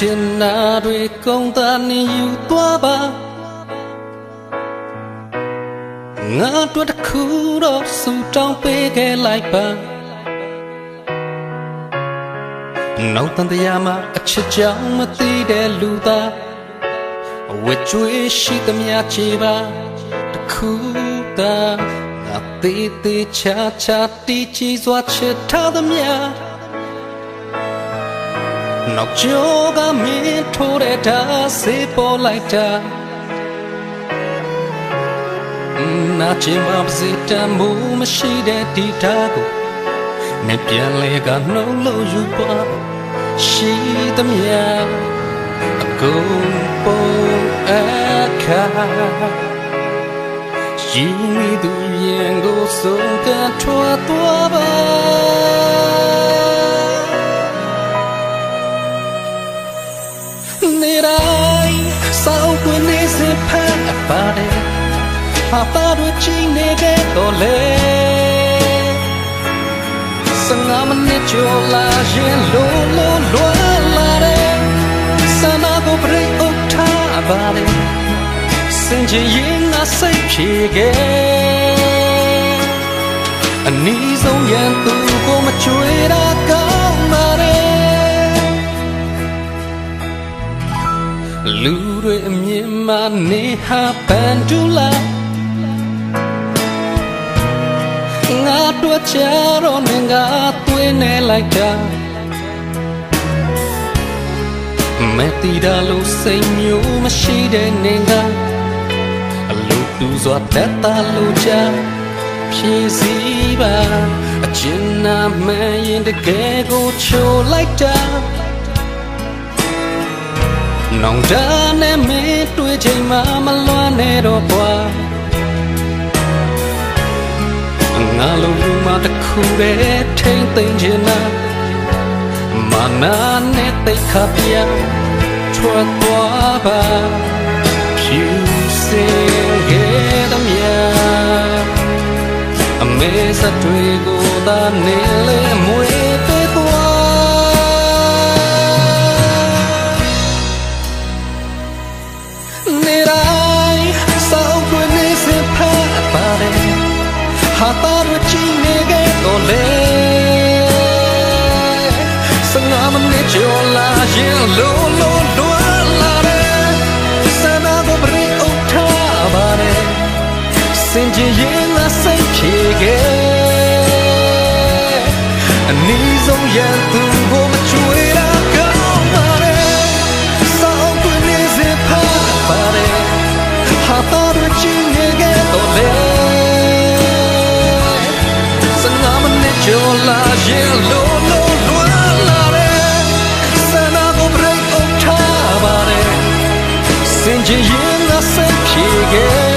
ချင်တာတွေကုန်တာနေယူသွားပါငါတို့တစ်ခုတော့စူတောင်းပေးခဲ့လိုက်ပါနောက်တန်တရားမှာအချစ်ကြောင့်မသိတဲ့လူသားအဝတ်ကျွေးရှိသမျှချေပါတစ်ခုသာငါသေးသေးချာချာတီးချီစွာချစ်ထားသမျှ နောက်ကျောကမင်းထိုးတဲ့ဓာတ်စေပေါ်လိုက်တာနာချင်ပါစေတမှုမရှိတဲ့ဒီဓာတ်ကိုမပြန်လေကနှုတ်လို့ယူပါရှိသမျှအကုန်ပုံအခါရှိမိသူရင်ကိုဆုံးကထွားသွားပါ နေတိုင်းစောက်ကွနေစဖက်အပါတယ်ဟာပါတို့ချင်းနေခဲ့တော့လေစငါမနစ်ကျော်လာရင်လုံးလုံးလွာလာတယ်စနာကိုပြိအုပ်ထားပါတယ်စင်ချင်ရင်ငါစိတ်ဖြေခဲ့အနီးဆုံးရန်သူကိုမချွေတာကော တွေအမြင်မှနေဟာပန်တူလာငါတို့ချတော့နေငါသွေးနေလိုက်တာမတီးတာလို့စိတ်မျိုးမရှိတဲ့နေငါအလိုတူစွာတက်တာလို့ချဖြည့်စည်းပါအချင်နာမရင်တကယ်ကိုချိုလိုက်တာ နောင်တနဲ့မင်းတွေ့ချိန်မှမလွမ်းနဲ့တော့ကွာငါလုံးလူမတစ်ခုတည်းထိမ့်သိမ့်ချင်တာမာနာနဲ့တိတ်ခါပြထွက်သွားပါဖြူစင်ခဲ့သမျှအမေစတွေကိုသာနေလေမွေ ဟာတာရချီနေခဲ့တော့လေစငါမနေချောလာရင်လိုလိုလွာလာတယ်စနာကိုပရိဥထားပါတယ်စင်ကြင်ရင်ငါစိတ်ဖြေခဲ့အနည်းဆုံးရန်သူ ခြင်းလုံးလုံးလွမ်းလာတယ်ဆန္ဒကို break up ထားပါတယ်စင်ချင်ရင်သာဆက်ပြေခဲ့